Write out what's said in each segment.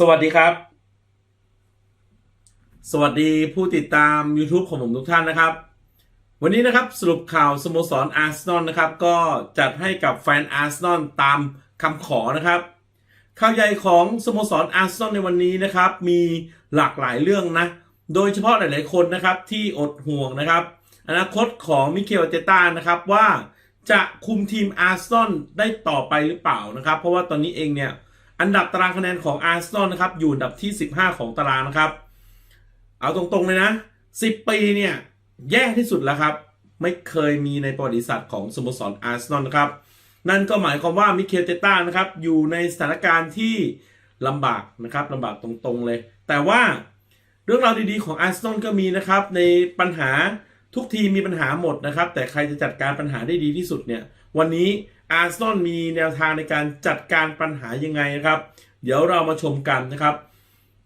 สวัสดีครับ สวัสดีผู้ติดตาม YouTube ของผมทุกท่านนะครับ วันนี้นะครับสรุปข่าวสโมสรอาร์เซนอลนะครับ ก็จัดให้กับแฟนอาร์เซนอลตามคำขอนะครับ ข่าวใหญ่ของสโมสรอาร์เซนอลในวันนี้นะครับ มีหลากหลายเรื่องนะ โดยเฉพาะหลายๆคนนะครับที่อดห่วงนะครับ อนาคตของมิเคลเตต้านะครับว่าจะคุมทีมอาร์เซนอลได้ต่อไปหรือเปล่านะครับ เพราะว่าตอนนี้เองเนี่ย อันดับตารางคะแนนของอาร์เซนอลนะครับอยู่อันดับที่ 15 ของตารางนะครับ เอาตรงๆเลยนะ 10 ปีเนี่ยแย่ที่สุดแล้วครับ ไม่เคยมีในประวัติศาสตร์ของสโมสรอาร์เซนอลนะครับ นั่นก็หมายความว่ามิเคลเตต้านะครับอยู่ในสถานการณ์ที่ลำบากนะครับลำบากตรงๆเลย แต่ว่าเรื่องราวดีๆของอาร์เซนอลก็มีนะครับ ในปัญหาทุกทีมมีปัญหาหมดนะครับ แต่ใครจะจัดการปัญหาได้ดีที่สุดเนี่ย วันนี้ อาร์เซนอลมีแนวทางในการจัดการปัญหายังไงนะครับ เดี๋ยวเรามาชมกันนะครับ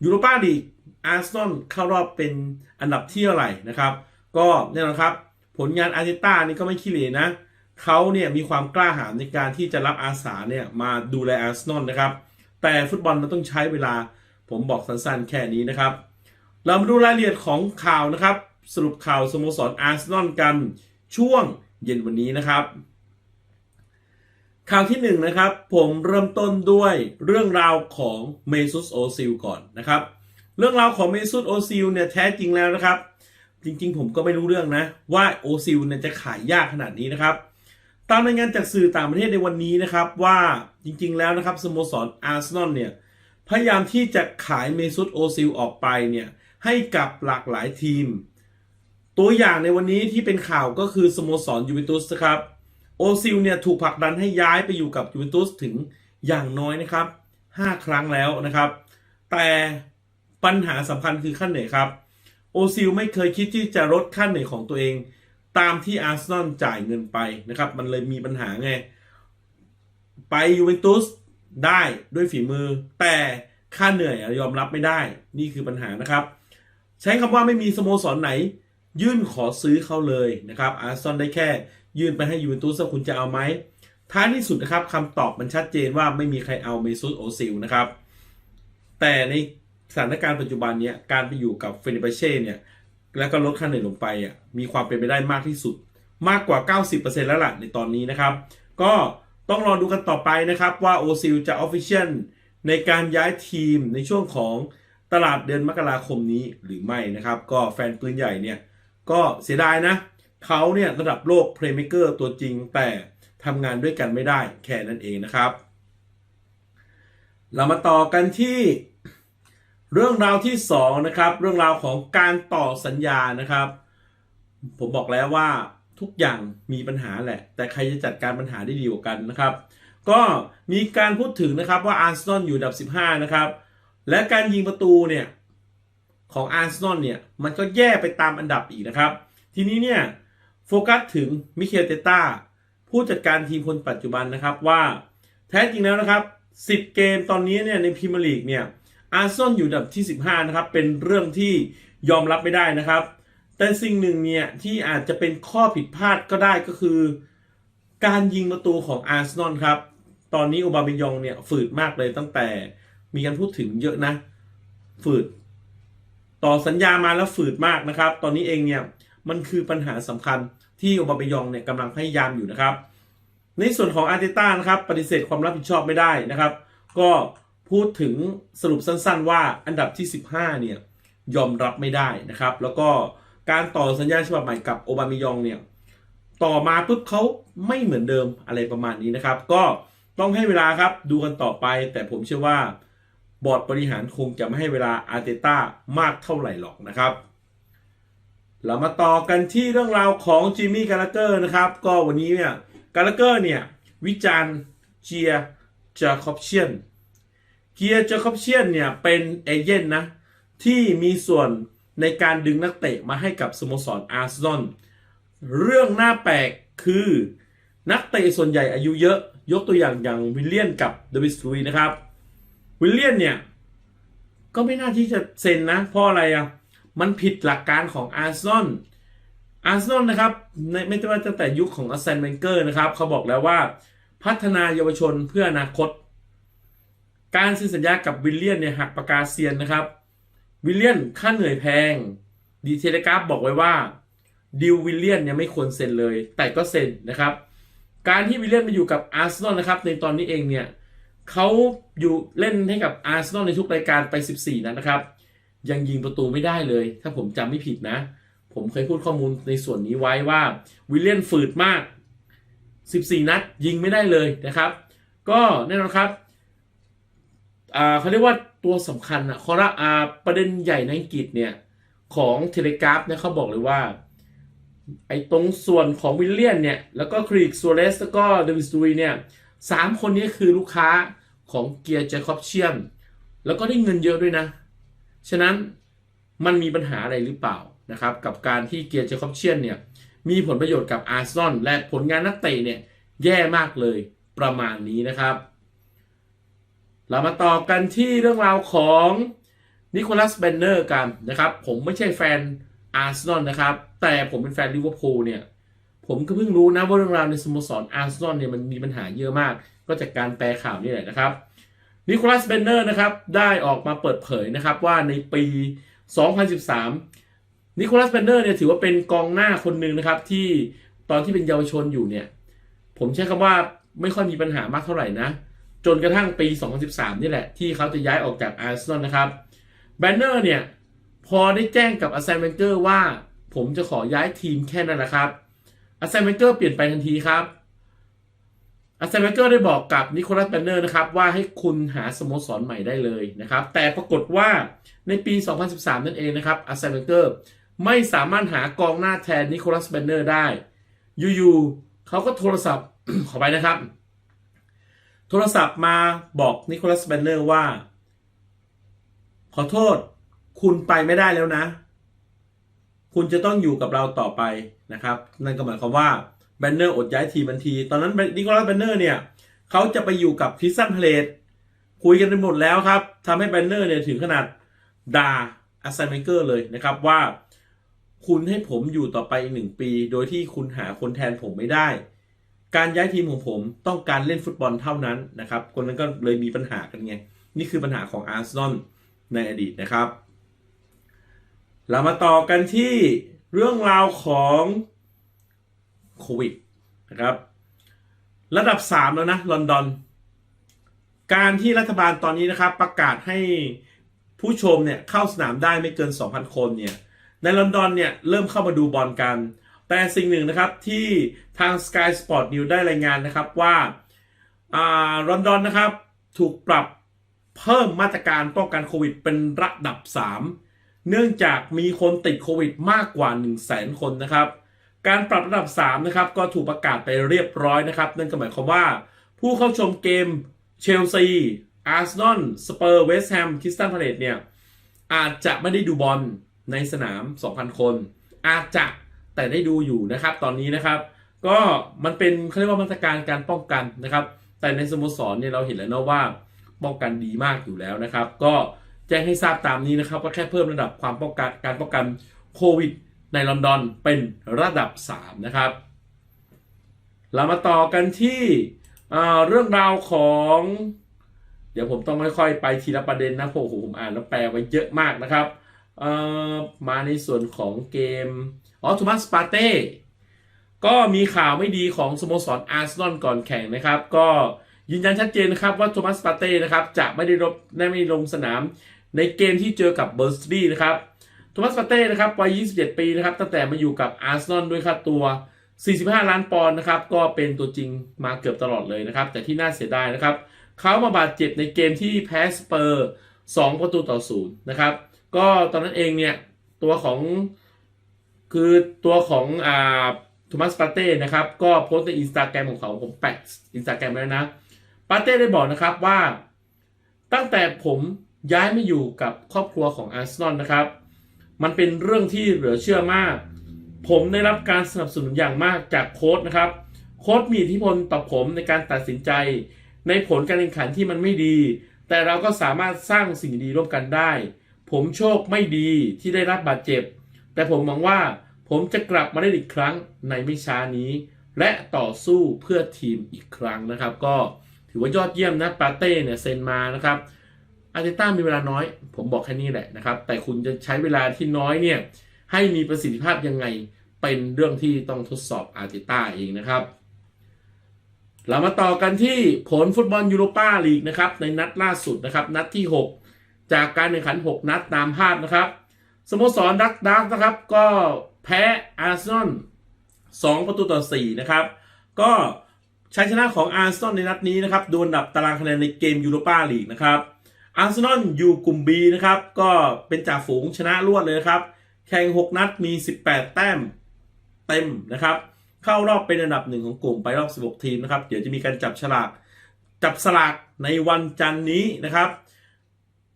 ยูโรปาลีกอาร์เซนอลเข้ารอบเป็นอันดับที่เท่าไหร่นะครับ ก็แน่นอนครับ ผลงานอาร์เตต้านี่ก็ไม่ขี้เหร่นะเขาเนี่ยมีความกล้าหาญในการที่จะรับอาสาเนี่ยมาดูแลอาร์เซนอลนะครับ แต่ฟุตบอลมันต้องใช้เวลาผมบอกสั้นๆแค่นี้นะครับ เรามาดูรายละเอียดของข่าวนะครับ สรุปข่าวสโมสรอาร์เซนอลกันช่วงเย็นวันนี้นะครับ ข่าวที่หนึ่งนะครับ ผมเริ่มต้นด้วยเรื่องราวของเมซุสโอซิลก่อนนะครับ เรื่องราวของเมซุสโอซิลเนี่ยแท้จริงแล้วนะครับ จริงๆ ผมก็ไม่รู้เรื่องนะ ว่าโอซิลเนี่ยจะขายยากขนาดนี้นะครับ ตามรายงานจากสื่อต่างประเทศในวันนี้นะครับว่าจริงๆแล้วนะครับสโมสรอาร์เซนอลเนี่ยพยายามที่จะขายเมซุสโอซิลออกไปเนี่ยให้กับหลากหลายทีม ตัวอย่างในวันนี้ที่เป็นข่าวก็คือสโมสรยูเวนตุสครับ โอซิลเนี่ยถูกผลักดันให้ย้ายไปอยู่กับยูเวนตุสถึงอย่างน้อยนะครับ 5 ครั้งแล้วนะครับ แต่ปัญหาสำคัญคือขั้นเหนื่อยครับ โอซิลไม่เคยคิดที่จะลดค่าเหนื่อยของตัวเอง ตามที่อาร์เซนอลจ่ายเงินไปนะครับ มันเลยมีปัญหาไง ไปยูเวนตุสได้ด้วยฝีมือ แต่ค่าเหนื่อยยอมรับไม่ได้ นี่คือปัญหานะครับ ใช้คำว่าไม่มีสโมสรไหน ยื่นขอซื้อเขาเลยนะครับอาร์เซนอลได้แค่ ยื่นไปให้ยูเวนตุสว่าคุณจะเอาไหมท้ายที่สุดนะครับคำตอบมันชัดเจนว่าไม่มีใครเอาเมซุสโอซิลนะครับ แต่ในสถานการณ์ปัจจุบันเนี้ยการไปอยู่กับเฟนเบเช่เนี่ยแล้วก็ลดค่าเหนื่อยลงไปอะมีความเป็นไปได้มากที่สุด มากกว่า 90%แล้วล่ะในตอนนี้นะครับ ก็ต้องรอดูกันต่อไปนะครับว่าโอซิลจะออฟฟิเชียลในการย้ายทีมในช่วงของตลาดเดือนมกราคมนี้หรือไม่นะครับ ก็แฟนปืนใหญ่เนี่ยก็เสียดายนะ เขาเนี่ยระดับโลกเพลย์เมเกอร์ตัวจริงแต่ทำงานด้วยกันไม่ได้แค่นั้นเองนะครับ เรามาต่อกันที่เรื่องราวที่2นะครับเรื่องราวของการต่อสัญญานะครับ ผมบอกแล้วว่าทุกอย่างมีปัญหาแหละ แต่ใครจะจัดการปัญหาได้ดีกว่ากันนะครับ ก็มีการพูดถึงนะครับว่าอาร์เซนอลอยู่อันดับ 15 นะครับ และการยิงประตูเนี่ยของอาร์เซนอลเนี่ยมันก็แย่ไปตามอันดับอีกนะครับ ทีนี้เนี่ย โฟกัสถึงมิเคลเตต้าผู้จัดการทีมคนปัจจุบันนะครับว่าแท้จริงแล้วนะครับ 10 เกมตอนนี้เนี่ยในพรีเมียร์ลีกเนี่ยอาร์เซนอลอยู่อันดับที่ 15 นะครับ เป็นเรื่องที่ยอมรับไม่ได้นะครับ แต่สิ่งหนึ่งเนี่ยที่อาจจะเป็นข้อผิดพลาดก็ได้ก็คือ การยิงประตูของอาร์เซนอลครับ ตอนนี้โอบาเมยองเนี่ยฝืดมากเลยตั้งแต่มีการพูดถึงเยอะนะ ฝืด ต่อสัญญามาแล้วฝืดมากนะครับ ตอนนี้เองเนี่ยมันคือปัญหาสำคัญ ที่โอบาเมยองเนี่ยกำลังพยายามอยู่นะครับ ในส่วนของอาร์เตต้านะครับปฏิเสธความรับผิดชอบไม่ได้นะครับ ก็พูดถึงสรุปสั้นๆ ว่าอันดับที่ 15 เนี่ยยอมรับไม่ได้นะครับ แล้วก็การต่อสัญญาฉบับใหม่กับโอบาเมยองเนี่ยต่อมาปุ๊บเขาไม่เหมือนเดิมอะไรประมาณนี้นะครับ ก็ต้องให้เวลาครับดูกันต่อไป แต่ผมเชื่อว่าบอร์ดบริหารคงจะไม่ให้เวลาอาร์เตต้ามากเท่าไหร่หรอกนะครับ เรามาต่อกันที่เรื่องราวของจิมมี่กาลเกอร์นะครับ ก็วันนี้เนี่ยกาลเกอร์เนี่ย วิจารณ์เจียจาคอบเชียนเจียจาคอบเชียนเนี่ย เป็นเอเย่นนะ ที่มีส่วนในการดึงนักเตะมาให้กับสโมสรอาร์เซนอลเรื่องน่าแปลกคือนักเตะส่วนใหญ่อายุเยอะ ยกตัวอย่างอย่างวิลเลียนกับเดวิสลุยนะครับ วิลเลียนเนี่ย ก็ไม่น่าที่จะเซ็นนะ เพราะอะไรอะ มันผิดหลักการของอาร์เซนอลอาร์เซนอลนะครับในไม่ว่าตั้งแต่ยุคของอาร์เซนเวนเกอร์นะครับเขาบอกแล้วว่าพัฒนาเยาวชนเพื่ออนาคต การเซ็นสัญญากับวิลเลียนเนี่ยหักปากกาเซียนนะครับ วิลเลียนค่าเหนื่อยแพง ดีเทเลกราฟบอกไว้ว่าดิววิลเลียนเนี่ยไม่ควรเซ็นเลย แต่ก็เซ็นนะครับ การที่วิลเลียนมาอยู่กับอาร์เซนอลนะครับ ในตอนนี้เองเนี่ยเขาอยู่เล่นให้กับอาร์เซนอลในทุกรายการไป 14นัดนะครับ ยังยิงประตูไม่ได้เลย ถ้าผมจำไม่ผิดนะ ผมเคยพูดข้อมูลในส่วนนี้ไว้ว่าวิลเลียนฝืดมาก 14 นัด ยิงไม่ได้เลยนะครับ ก็แน่นอนครับเขาเรียกว่าตัวสำคัญอะคอระอาประเด็นใหญ่ในอังกฤษเนี่ย ของเทเลกราฟเนี่ยเขาบอกเลยว่า ไอ้ตรงส่วนของวิลเลียนเนี่ย แล้วก็ครีกซัวเรสแล้วก็เดวิสดูยเนี่ยสามคนนี้คือลูกค้าของเกียร์เจคอบเชียนแล้วก็ได้เงินเยอะด้วยนะ ฉะนั้นมันมีปัญหาอะไรหรือเปล่านะครับกับการที่เกียร์เจคอบเชียนเนี่ยมีผลประโยชน์กับอาร์ซอลและผลงานนักเตะเนี่ยแย่มากเลยประมาณนี้นะครับ เรามาต่อกันที่เรื่องราวของนิโคลัสเบนเนอร์กันนะครับ ผมไม่ใช่แฟนอาร์เซนอลนะครับ แต่ผมเป็นแฟนลิเวอร์พูลเนี่ย ผมก็เพิ่งรู้นะว่าเรื่องราวในสโมสรอาร์เซนอลเนี่ยมันมีปัญหาเยอะมาก ก็จากการแปลข่าวนี่แหละนะครับ นิโคลัสเบนเนอร์นะครับได้ออกมาเปิดเผยนะครับว่าในปี 2013 นิโคลัสเบนเนอร์เนี่ยถือว่าเป็นกองหน้าคนหนึ่งนะครับที่ตอนที่เป็นเยาวชนอยู่เนี่ยผมใช้คำว่าไม่ค่อยมีปัญหามากเท่าไหร่นะ จนกระทั่งปี 2013 นี่แหละ ที่เขาจะย้ายออกจากอาร์เซนอลนะครับแบนเนอร์เนี่ยพอได้แจ้งกับอาร์เซนเวนเกอร์ว่า ผมจะขอย้ายทีมแค่นั้นแหละครับอาร์เซนเวนเกอร์เปลี่ยนไปทันทีครับ อาร์เซนเวเกอร์ได้บอกกับนิโคลัสแบนเนอร์นะครับว่าให้คุณหาสโมสรใหม่ได้เลยนะครับ แต่ปรากฏว่าในปี 2013 นั่นเองนะครับอาร์เซนเวนเกอร์ไม่สามารถหากองหน้าแทนนิโคลัสแบนเนอร์ได้ อยู่ๆเขาก็โทรศัพท์ขอไปนะครับ โทรศัพท์มาบอกนิโคลัสแบนเนอร์ว่า ขอโทษคุณไปไม่ได้แล้วนะ คุณจะต้องอยู่กับเราต่อไปนะครับ นั่นก็หมายความว่า แบนเนอร์อดย้ายทีมันที ตอนนั้นนิโคลัสแบนเนอร์เนี่ยเขาจะไปอยู่กับคริสตันเพลตคุยกันไปหมดแล้วครับทำให้แบนเนอร์เนี่ยถึงขนาดด่าอาร์เซนเวนเกอร์เลยนะครับว่าคุณให้ผมอยู่ต่อไปอีกหนึ่งปี โดยที่คุณหาคนแทนผมไม่ได้ การย้ายทีมของผมต้องการเล่นฟุตบอลเท่านั้นนะครับ คนนั้นก็เลยมีปัญหากันไง นี่คือปัญหาของอาร์เซนอลในอดีตนะครับ เรามาต่อกันที่เรื่องราวของ โควิดนะครับ ระดับ 3 แล้วนะลอนดอน การที่รัฐบาลตอนนี้นะครับ ประกาศให้ผู้ชมเนี่ยเข้าสนามได้ไม่เกิน 2,000 คนเนี่ยในลอนดอนเนี่ยเริ่มเข้ามาดูบอลกัน แต่สิ่งหนึ่งนะครับที่ทาง Sky Sport News ได้รายงานนะครับว่าลอนดอนนะครับถูกปรับเพิ่มมาตรการป้องกันโควิดเป็นระดับ 3 เนื่องจากมีคนติดโควิดมากกว่า 1 0 0 0 0แสนคนนะครับ การปรับระดับ 3 นะครับ ก็ถูกประกาศไปเรียบร้อยนะครับ นั่นก็หมายความว่า ผู้เข้าชมเกมเชลซีอาร์เซนอลสเปอร์เวสต์แฮมคริสตันพาเลตเนี่ย อาจจะไม่ได้ดูบอลในสนาม 2,000 คน อาจจะแต่ได้ดูอยู่นะครับ ตอนนี้นะครับ ก็มันเป็นเขาเรียกว่ามาตรการการป้องกันนะครับ แต่ในสโมสรเนี่ยเราเห็นแล้วนะว่าป้องกันดีมากอยู่แล้วนะครับ ก็แจ้งให้ทราบตามนี้นะครับว่าแค่เพิ่มระดับความป้องกันการป้องกันโควิด ในลอนดอนเป็นระดับ 3 นะครับ เรามาต่อกันที่เรื่องราวของ เดี๋ยวผมต้องค่อยๆ ไปทีละประเด็นนะเพราะโอ้โหผมอ่านแล้วแปลไว้เยอะมากนะครับ มาในส่วนของเกมอ๋อโทมัสปาเต้ก็มีข่าวไม่ดีของสโมสรอาร์เซนอลก่อนแข่งนะครับ ก็ยืนยันชัดเจนครับว่าโทมัสปาเต้นะครับจะไม่ได้รบได้ไม่ลงสนามในเกมที่เจอกับเบอร์สตีนะครับ มัสปาเต้นะครับวัย 27 ปีนะครับ ตั้งแต่มาอยู่กับอาร์เซนอลด้วยค่าตัว 45 ล้านปอนด์นะครับ ก็เป็นตัวจริงมาเกือบตลอดเลยนะครับ แต่ที่น่าเสียดายนะครับ เขามาบาดเจ็บในเกมที่แพ้สเปอร์ 2 ประตูต่อศูนย์นะครับ ก็ตอนนั้นเองเนี่ย ตัวของคือตัวของอ่าโทมัสปาเต้นะครับ ก็โพสต์ในอินสตาแกรมของเขาผมแปะอินสตาแกรมไว้แล้วนะปาเต้ได้บอกนะครับว่า ตั้งแต่ผมย้ายมาอยู่กับครอบครัวของอาร์เซนอลนะครับ มันเป็นเรื่องที่เหลือเชื่อมาก ผมได้รับการสนับสนุนอย่างมากจากโค้ชนะครับ โค้ชมีอิทธิพลต่อผมในการตัดสินใจ ในผลการแข่งขันที่มันไม่ดี แต่เราก็สามารถสร้างสิ่งดีร่วมกันได้ ผมโชคไม่ดีที่ได้รับบาดเจ็บ แต่ผมมองว่าผมจะกลับมาได้อีกครั้งในไม่ช้านี้ และต่อสู้เพื่อทีมอีกครั้งนะครับ ก็ถือว่ายอดเยี่ยมนะปาเต้เนี่ยเซ็นมานะครับ อาร์เตต้ามีเวลาน้อย ผมบอกแค่นี้แหละนะครับ แต่คุณจะใช้เวลาที่น้อยเนี่ยให้มีประสิทธิภาพยังไงเป็นเรื่องที่ต้องทดสอบอาร์เตต้าเองนะครับ เรามาต่อกันที่ผลฟุตบอลยูโรปาลีกนะครับ ในนัดล่าสุดนะครับ นัดที่ 6 จากการแข่งขัน 6 นัดตามภาพนะครับสโมสรดักดักนะครับ ก็แพ้อาร์เซนอล2ประตูต่อ 4 นะครับ ก็ชัยชนะของอาร์เซนอลในนัดนี้นะครับโดนดับตารางคะแนนในเกมยูโรปาลีกนะครับ อาร์เซนอลอยู่กลุ่ม B นะครับ ก็เป็นจ่าฝูงชนะรวดเลยนะครับ แข่ง 6 นัดมี 18 แต้มเต็มนะครับ เข้ารอบเป็นอันดับหนึ่งของกลุ่มไปรอบ 16 ทีมนะครับ เดี๋ยวจะมีการจับฉลากจับสลากในวันจันนี้นะครับ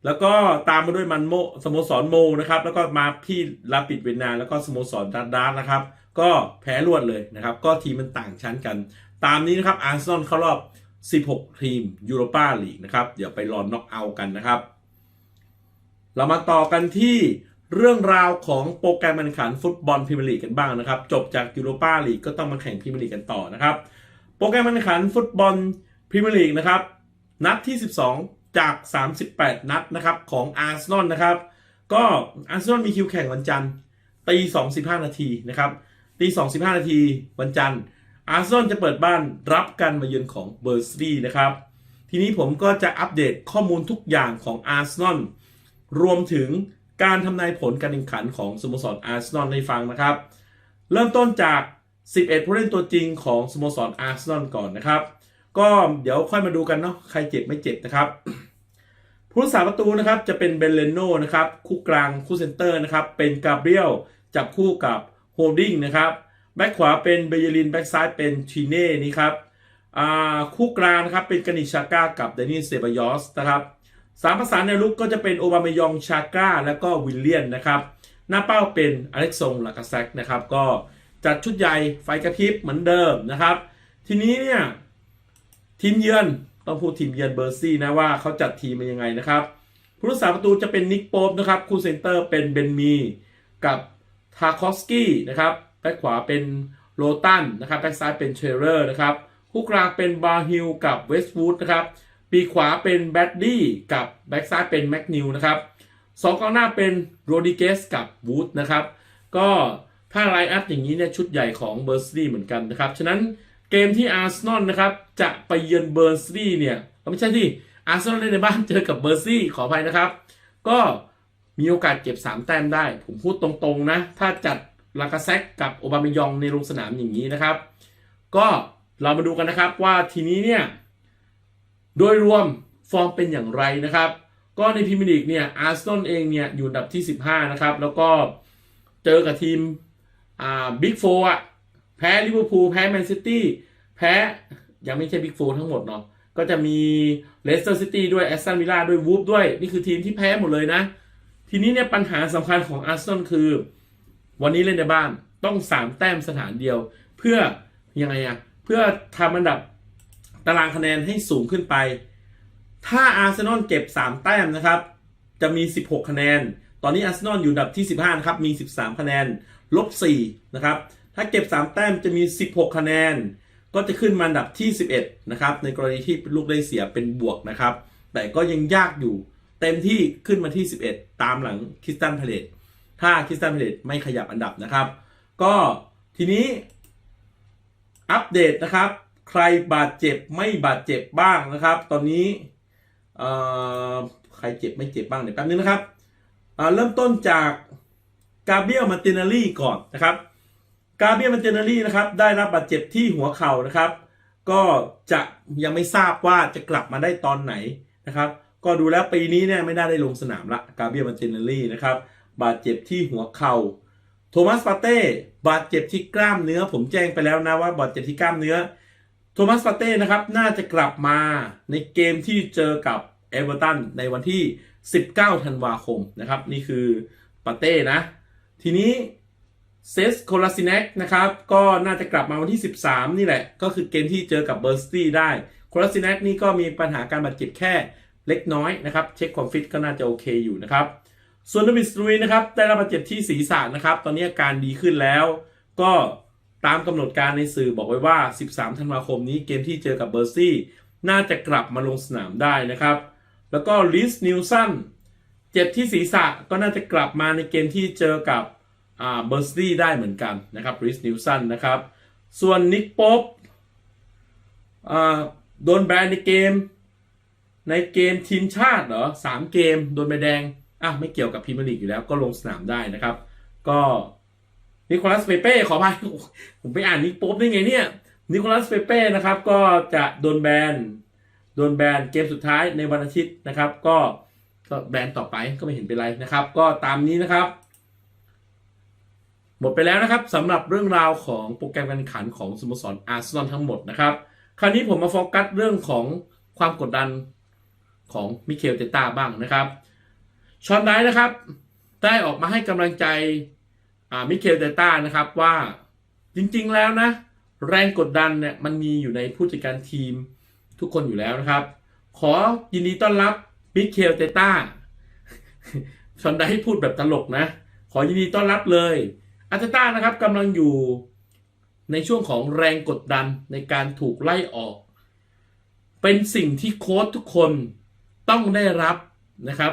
แล้วก็ตามมาด้วยมันโมสโมสรโมนะครับ แล้วก็มาที่ลาปิดเวียนนา แล้วก็สโมสรดาร์ดาร์นะครับ ก็แพ้รวดเลยนะครับ ก็ทีมมันต่างชั้นกัน ตามนี้นะครับอาร์เซนอลเข้ารอบ 16 ทีมยูโรปาลีกนะครับ เดี๋ยวไปรอนน็อกเอาท์กันนะครับ เรามาต่อกันที่เรื่องราวของโปรแกรมการแข่งขันฟุตบอลพรีเมียร์ลีกกันบ้างนะครับ จบจากยูโรปาลีกก็ต้องมาแข่งพรีเมียร์ลีกกันต่อนะครับ โปรแกรมการแข่งขันฟุตบอลพรีเมียร์ลีกนะครับ นัดที่ 12 จาก 38 นัดนะครับของอาร์เซนอลนะครับ ก็อาร์เซนอลมีคิวแข่งวันจันทร์ตี2.15นาทีนะครับตี2.15นาทีวันจันทร์ อาร์เซนอลจะเปิดบ้านรับการมาเยือนของเบอร์ซีนะครับ ทีนี้ผมก็จะอัปเดตข้อมูลทุกอย่างของอาร์เซนอลรวมถึงการทำนายผลการแข่งขันของสโมสรอาร์เซนอลให้ฟังนะครับ เริ่มต้นจาก 11 ผู้เล่นตัวจริงของสโมสรอาร์เซนอลก่อนนะครับ ก็เดี๋ยวค่อยมาดูกันเนาะใครเจ็บไม่เจ็บนะครับผู้รักษาประตูนะครับจะเป็นเบนเลโน่นะครับคู่กลางคู่เซนเตอร์นะครับเป็นกาเบรียลจับคู่กับโฮลดิ้งนะครับ แบ็คขวาเป็นเบเยลิน แบ็คซ้ายเป็นชีเน่นี่ครับคู่กลางนะครับเป็นกานิชาก้ากับเดนิสเซบายอสนะครับสามประสานในลุกก็จะเป็นโอบามายองชาก้าแล้วก็วิลเลียนนะครับ หน้าเป้าเป็นอเล็กซงลากาแซกนะครับ ก็จัดชุดใหญ่ไฟกระพริบเหมือนเดิมนะครับ ทีนี้เนี่ยทีมเยือนต้องพูดทีมเยือนเบอร์ซี่นะว่าเขาจัดทีมมายังไงนะครับผู้รักษาประตูจะเป็นนิกโป๊ปนะครับคู่เซนเตอร์เป็นเบนมีกับทาคอสกี้นะครับ แบ็คขวาเป็นโรตันนะครับแบ็คซ้ายเป็นเชเรอร์นะครับคู่กลางเป็นบาฮิลกับเวสต์วูดนะครับปีขวาเป็นแบดดี้กับแบ็คซ้ายเป็นแม็กนิวนะครับสองกองหน้าเป็นโรดิเกสกับวูดนะครับก็ถ้าไลน์อัพอย่างนี้เนี่ยชุดใหญ่ของเบอร์ซี่เหมือนกันนะครับ ฉะนั้นเกมที่อาร์เซนอลนะครับจะไปเยือนเบอร์ซี่เนี่ยไม่ใช่ที่อาร์เซนอลเล่นในบ้านเจอกับเบอร์ซี่ขออภัยนะครับ ก็มีโอกาสเก็บ 3 แต้มได้ ผมพูดตรงๆนะ ถ้าจัด ลากาเซกกับโอบามายองในลงสนามอย่างนี้นะครับ ก็เรามาดูกันนะครับว่าทีนี้เนี่ยโดยรวมฟอร์มเป็นอย่างไรนะครับ ก็ในพรีเมียร์ลีกเนี่ยอาร์เซนอลเองเนี่ยอยู่อันดับที่ 15 นะครับ แล้วก็เจอกับทีมอ่าบิ๊กโฟอะแพ้ลิเวอร์พูลแพ้แมนซิตี้แพ้ยังไม่ใช่บิ๊กโฟทั้งหมดเนาะก็จะมีเลสเตอร์ซิตี้ด้วยแอสตันวิลล่าด้วยวูฟด้วย นี่คือทีมที่แพ้หมดเลยนะ ทีนี้เนี่ยปัญหาสำคัญของอาร์เซนอลคือ วันนี้เล่นในบ้านต้อง3แต้มสถานเดียว เพื่อยังไงอะเพื่อทำอันดับตารางคะแนนให้สูงขึ้นไป ถ้าอาร์เซนอลเก็บ 3 แต้มนะครับ จะมี 16 คะแนน ตอนนี้อาร์เซนอลอยู่อันดับที่ 15 นะครับ มี 13 คะแนน ลบ 4 นะครับ ถ้าเก็บ 3 แต้มจะมี 16 คะแนน ก็จะขึ้นมาอันดับที่ 11 นะครับ ในกรณีที่ลูกได้เสียเป็นบวกนะครับ แต่ก็ยังยากอยู่ เต็มที่ขึ้นมาที่ 11 ตามหลังคริสตันพาเลต ถ้าคริสตันพาเลตไม่ขยับอันดับนะครับ ก็ทีนี้อัปเดตนะครับ ใครบาดเจ็บไม่บาดเจ็บบ้างนะครับ ตอนนี้ใครเจ็บไม่เจ็บบ้างเดี๋ยวแป๊บนึงนะครับเเริ่มต้นจากกาเบียลมาตินารีก่อนนะครับกาเบียลมาตินารีนะครับได้รับบาดเจ็บที่หัวเข่านะครับ ก็จะยังไม่ทราบว่าจะกลับมาได้ตอนไหนนะครับ ก็ดูแล้วปีนี้เนี่ยไม่ได้ได้ลงสนามละกาเบียลมาตินารีนะครับ บาดเจ็บที่หัวเข่าโทมัสปาเต้บาดเจ็บที่กล้ามเนื้อ ผมแจ้งไปแล้วนะว่าบาดเจ็บที่กล้ามเนื้อ โทมัสปาเต้นะครับน่าจะกลับมาในเกมที่เจอกับเอเวอร์ตันในวันที่ 19 ธันวาคมนะครับ นี่คือปาเต้นะ ทีนี้เซสโคลาซินกนะครับ ก็น่าจะกลับมาวันที่ 13 นี่แหละ ก็คือเกมที่เจอกับเบอร์สตี้ได้โคลาซินกนี่ก็มีปัญหาการบาดเจ็บแค่เล็กน้อยนะครับ เช็คความฟิตก็น่าจะโอเคอยู่นะครับ ส่วนดวิสตรุยนะครับได้รับบาดเจ็บที่ศีรษะนะครับ ตอนนี้อาการดีขึ้นแล้ว ก็ตามกำหนดการในสื่อบอกไว้ว่า 13 ธันวาคมนี้เกมที่เจอกับเบอร์ซี่ น่าจะกลับมาลงสนามได้นะครับ แล้วก็ลิสนิวสันเจ็บที่ศีรษะก็น่าจะกลับมาในเกมที่เจอกับเบอร์สตี้ได้เหมือนกันนะครับลิสนิวสันนะครับ ส่วนนิกป๊อปโดนแบนในเกม ในเกมทีมชาติเหรอสามเกม โดนใบแดง อะไม่เกี่ยวกับพรีเมียร์ลีกอยู่แล้วก็ลงสนามได้นะครับ ก็นิโคลัสเปเป้ขออภัยผมไปอ่านนิกโป๊ปได้ไงเนี่ยนิโคลัสเปเป้นะครับก็จะโดนแบนโดนแบนเกมสุดท้ายในวันอาทิตย์นะครับ ก็ก็แบนต่อไปก็ไม่เห็นเป็นไรนะครับ ก็ตามนี้นะครับ หมดไปแล้วนะครับสำหรับเรื่องราวของโปรแกรมการแข่งขันของสโมสรอาร์เซนอลทั้งหมดนะครับ คราวนี้ผมมาโฟกัสเรื่องของความกดดันของมิเคลเตต้าบ้างนะครับ ชอนไดนะครับ ได้ออกมาให้กำลังใจมิเคลเตต้านะครับว่าจริงๆแล้วนะ แรงกดดันเนี่ยมันมีอยู่ในผู้จัดการทีมทุกคนอยู่แล้วนะครับ ขอยินดีต้อนรับมิเคลเตต้าชอนไดพูดแบบตลกนะ ขอยินดีต้อนรับเลยอาร์เตต้านะครับกำลังอยู่ในช่วงของแรงกดดันในการถูกไล่ออก เป็นสิ่งที่โค้ชทุกคนต้องได้รับนะครับ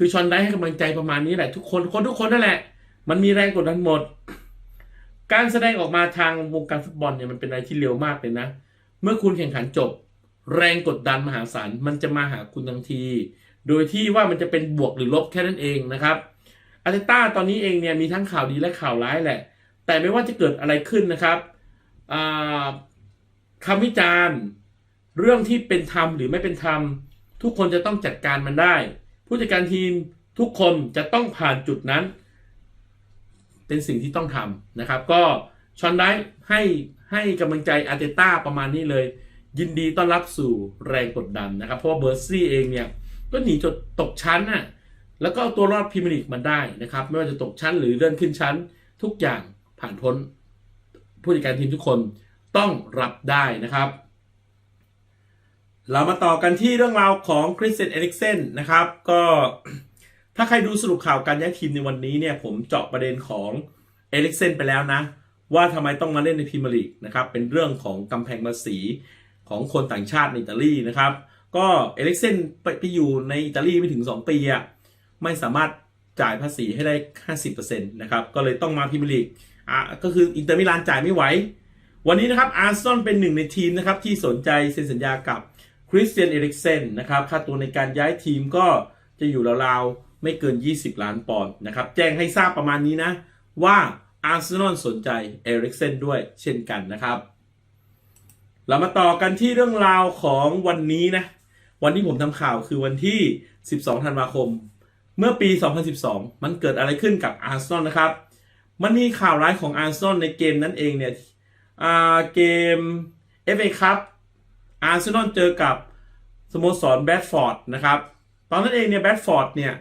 คือชอนได้ให้กำลังใจประมาณนี้แหละ ทุกคนคนทุกคนนั่นแหละ มันมีแรงกดดันหมด การแสดงออกมาทางวงการฟุตบอลเนี่ยมันเป็นอะไรที่เร็วมากเลยนะ เมื่อคุณแข่งขันจบ แรงกดดันมหาศาลมันจะมาหาคุณทันที โดยที่ว่ามันจะเป็นบวกหรือลบแค่นั้นเองนะครับอาร์เตต้าตอนนี้เองเนี่ยมีทั้งข่าวดีและข่าวร้ายแหละ แต่ไม่ว่าจะเกิดอะไรขึ้นนะครับคำวิจารณ์ เรื่องที่เป็นธรรมหรือไม่เป็นธรรม ทุกคนจะต้องจัดการมันได้ ผู้จัดการทีมทุกคนจะต้องผ่านจุดนั้น เป็นสิ่งที่ต้องทำนะครับ ก็ชอนได้ให้ให้กำลังใจอาร์เตต้าประมาณนี้เลย ยินดีต้อนรับสู่แรงกดดันนะครับ เพราะว่าเบอร์ซี่เองเนี่ย ก็หนีจนตกชั้นน่ะแล้วก็เอาตัวรอดพรีเมียร์ลีกมันได้นะครับ ไม่ว่าจะตกชั้นหรือเลื่อนขึ้นชั้น ทุกอย่างผ่านพ้นผู้จัดการทีมทุกคนต้องรับได้นะครับ เรามาต่อกันที่เรื่องราวของคริสเตนเอริกเซนนะครับ ก็ถ้าใครดูสรุปข่าวการย้ายทีมในวันนี้เนี่ย ผมเจาะประเด็นของเอริกเซนไปแล้วนะ ว่าทำไมต้องมาเล่นในพรีเมียร์ลีกนะครับ เป็นเรื่องของกำแพงภาษีของคนต่างชาติในอิตาลีนะครับ ก็เอริกเซนไปไปอยู่ในอิตาลีไม่ถึง 2 ปีอะไม่สามารถจ่ายภาษีให้ได้ 50%นะครับ ก็เลยต้องมาพรีเมียร์ลีกอะก็คืออินเตอร์มิลานจ่ายไม่ไหว วันนี้นะครับอาร์ซอลเป็นหนึ่งในทีมนะครับที่สนใจเซ็นสัญญากับ คริสเตียนเอริกเซนนะครับค่าตัวในการย้ายทีมก็จะอยู่ราวๆไม่เกิน 20 ล้านปอนด์นะครับ แจ้งให้ทราบประมาณนี้นะ ว่าอาร์เซนอลสนใจเอริกเซนด้วยเช่นกันนะครับ เรามาต่อกันที่เรื่องราวของวันนี้นะ วันที่ผมทำข่าวคือวันที่ 12 ธันวาคม เมื่อปี 2012 มันเกิดอะไรขึ้นกับอาร์เซนอลนะครับ มันมีข่าวร้ายของอาร์เซนอลในเกมนั้นเองเนี่ยอ่าเกม FA ครับ อาร์เซนอลเจอกับสโมสรแบดฟอร์ดนะครับตอนนั้นเองเนี่ยแบดฟอร์ดเนี่ย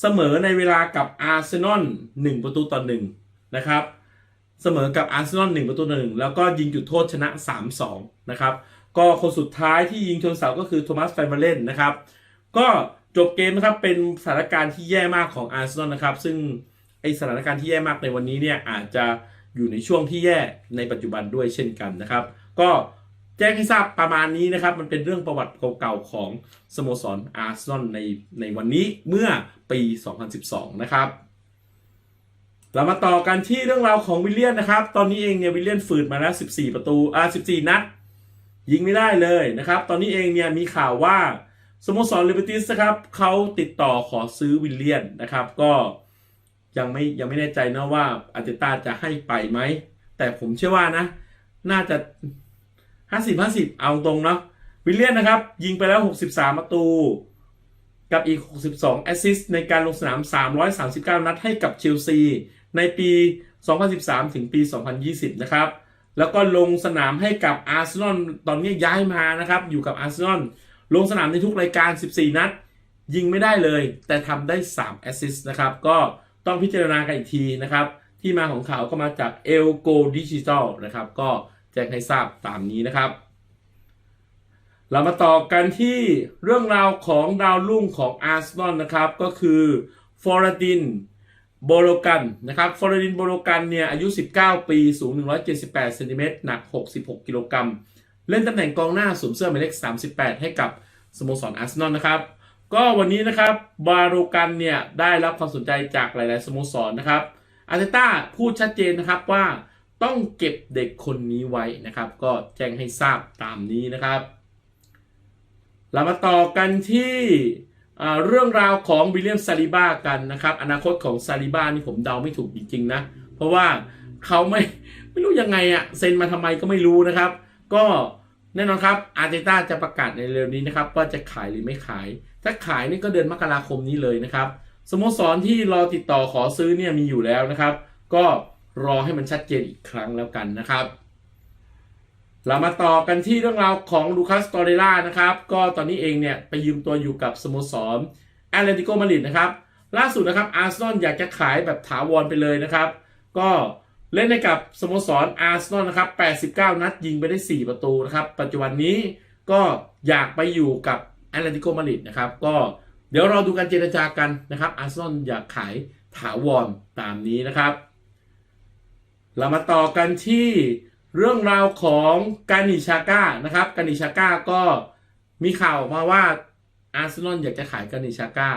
เสมอในเวลากับอาร์เซนอล1ประตูต่อ1นะครับเสมอกับอาร์เซนอล1ประตูต่อ1แล้วก็ยิงจุดโทษชนะ 3-2นะครับก็คนสุดท้ายที่ยิงชนเสาก็คือโทมัสแฟนเบเลนนะครับก็จบเกมนะครับเป็นสถานการณ์ที่แย่มากของอาร์เซนอลนะครับซึ่งไอสถานการณ์ที่แย่มากในวันนี้เนี่ยอาจจะอยู่ในช่วงที่แย่ในปัจจุบันด้วยเช่นกันนะครับ ก็ จ้งให้ทราบประมาณนี้นะครับ มันเป็นเรื่องประวัติเก่าๆของสโมสรอาร์เซนอลในในวันนี้เมื่อปี 2012 นะครับ เรามาต่อกันที่เรื่องราวของวิลเลียนนะครับ ตอนนี้เองเนี่ยวิลเลียนฝืนมาแล้ว 14 ประตูอ่า14 นัด ยิงไม่ได้เลยนะครับ ตอนนี้เองเนี่ยมีข่าวว่าสโมสรลิเบอร์ติสนะครับเขาติดต่อขอซื้อวิลเลียนนะครับ ก็ยังไม่ยังไม่แน่ใจนะว่าอาร์เตต้าจะให้ไปไหม แต่ผมเชื่อว่านะ น่าจะ 50 50เอาตรงเนาะวิลเลียนนะครับ ยิงไปแล้ว 63 ประตู กับอีก 62 แอสซิสต์ในการลงสนาม 339 นัดให้กับเชลซี ในปี 2013 ถึงปี 2020 นะครับ แล้วก็ลงสนามให้กับอาร์เซนอลตอนนี้ย้ายมานะครับ อยู่กับอาร์เซนอลลงสนามในทุกรายการ 14 นัด ยิงไม่ได้เลย แต่ทำได้ 3 แอสซิสต์นะครับ ก็ต้องพิจารณากันอีกทีนะครับ ที่มาของข่าวก็มาจากเอลโกดิจิ t a ลนะครับ ก็ แจ้งให้ทราบตามนี้นะครับ เรามาต่อกันที่เรื่องราวของดาวรุ่งของอาร์เซนอลนะครับ ก็คือฟอร์ดินโบโลกันนะครับฟอร์ดินโบโลกันเนี่ยอายุ 19 ปี สูง 178เซนติเมตรหนัก 66 กิโลกรัม เล่นตำแหน่งกองหน้าสวมเสื้อหมายเลข 38 ให้กับสโมสรอาร์เซนอลนะครับ ก็วันนี้นะครับบาโรกันเนี่ยได้รับความสนใจจากหลาย ๆ สโมสรนะครับอาร์เตต้าพูดชัดเจนนะครับว่า ต้องเก็บเด็กคนนี้ไว้นะครับ ก็แจ้งให้ทราบตามนี้นะครับ เรามาต่อกันที่เรื่องราวของวิลเลียมซาลิบ้ากันนะครับ อนาคตของซาลิบ้านี่ผมเดาไม่ถูกจริงๆนะ เพราะว่าเขาไม่ไม่รู้ยังไงอะเซ็นมาทำไมก็ไม่รู้นะครับ ก็แน่นอนครับอาร์เตต้าจะประกาศในเร็วนี้นะครับว่าจะขายหรือไม่ขาย ถ้าขายนี่ก็เดือนมกราคมนี้เลยนะครับสโมสรที่รอติดต่อขอซื้อเนี่ยมีอยู่แล้วนะครับ ก็ รอให้มันชัดเจนอีกครั้งแล้วกันนะครับ เรามาต่อกันที่เรื่องราวของลูคัสตอเรล่านะครับ ก็ตอนนี้เองเนี่ยไปยืมตัวอยู่กับสโมสรแอตเลติโกมาดริดนะครับ ล่าสุดนะครับอาร์เซนอลอยากจะขายแบบถาวรไปเลยนะครับ ก็เล่นให้กับสโมสรอาร์เซนอลนะครับ 89 นัดยิงไปได้ 4 ประตูนะครับ ปัจจุบันนี้ก็อยากไปอยู่กับแอตเลติโกมาดริดนะครับ ก็เดี๋ยวเราดูการเจรจากันนะครับอาร์เซนอลอยากขายถาวรตามนี้นะครับ เรามาต่อกันที่เรื่องราวของกานิชาก้านะครับกานิชาก้าก็มีข่าวออกมาว่าอาร์เซนอลอยากจะขายกานิชาก้า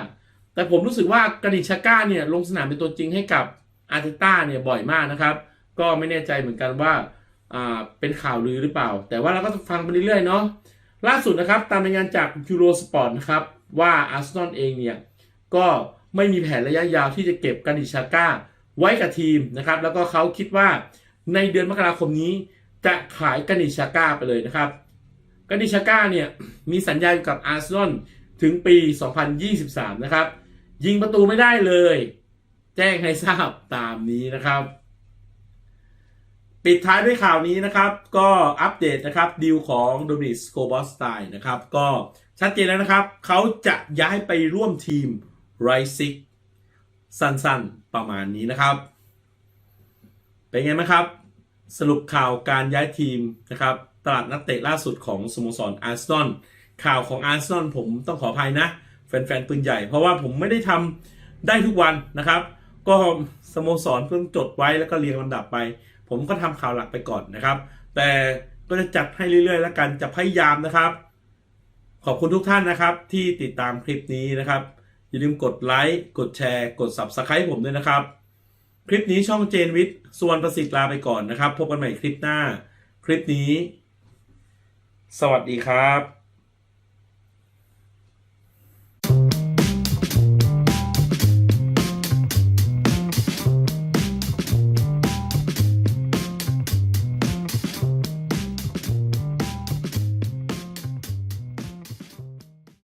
แต่ผมรู้สึกว่ากานิชาก้าเนี่ยลงสนามเป็นตัวจริงให้กับอาร์เตต้าเนี่ยบ่อยมากนะครับ ก็ไม่แน่ใจเหมือนกันว่าอ่าเป็นข่าวลือหรือเปล่า แต่ว่าเราก็ฟังไปเรื่อยๆเนาะล่าสุดนะครับตามรายงานจากยูโรสปอร์ตนะครับว่าอาร์เซนอลเองเนี่ยก็ไม่มีแผนระยะยาวที่จะเก็บกานิชาก้า ไว้กับทีมนะครับ แล้วก็เขาคิดว่าในเดือนมกราคมนี้จะขายกานิชาก้าไปเลยนะครับกานิชาก้าเนี่ยมีสัญญาอยู่กับอาร์เซนอลถึงปี 2023 นะครับ ยิงประตูไม่ได้เลย แจ้งให้ทราบตามนี้นะครับ ปิดท้ายด้วยข่าวนี้นะครับ ก็อัปเดตนะครับดีลของโดมินิกสโคบอสไตน์นะครับ ก็ชัดเจนแล้วนะครับ เขาจะย้ายไปร่วมทีมไรซิก สั้นๆประมาณนี้นะครับ เป็นไงไหมครับ สรุปข่าวการย้ายทีมนะครับตลาดนักเตะล่าสุดของสโมสรอาร์เซนอลข่าวของอาร์เซนอลผมต้องขออภัยนะ แฟนๆปืนใหญ่ เพราะว่าผมไม่ได้ทำได้ทุกวันนะครับ ก็สโมสรเพิ่งจดไว้แล้วก็เรียงลำดับไป ผมก็ทำข่าวหลักไปก่อนนะครับ แต่ก็จะจัดให้เรื่อยๆ แล้วกันจะพยายามนะครับ ขอบคุณทุกท่านนะครับที่ติดตามคลิปนี้นะครับ อย่าลืมกดไลค์ กดแชร์ กด Subscribe ผมด้วยนะครับ คลิปนี้ช่องเจนวิทย์ส่วนประสิทธิ์ลาไปก่อนนะครับ พบกันใหม่คลิปหน้า คลิปนี้ สวัสดีครับ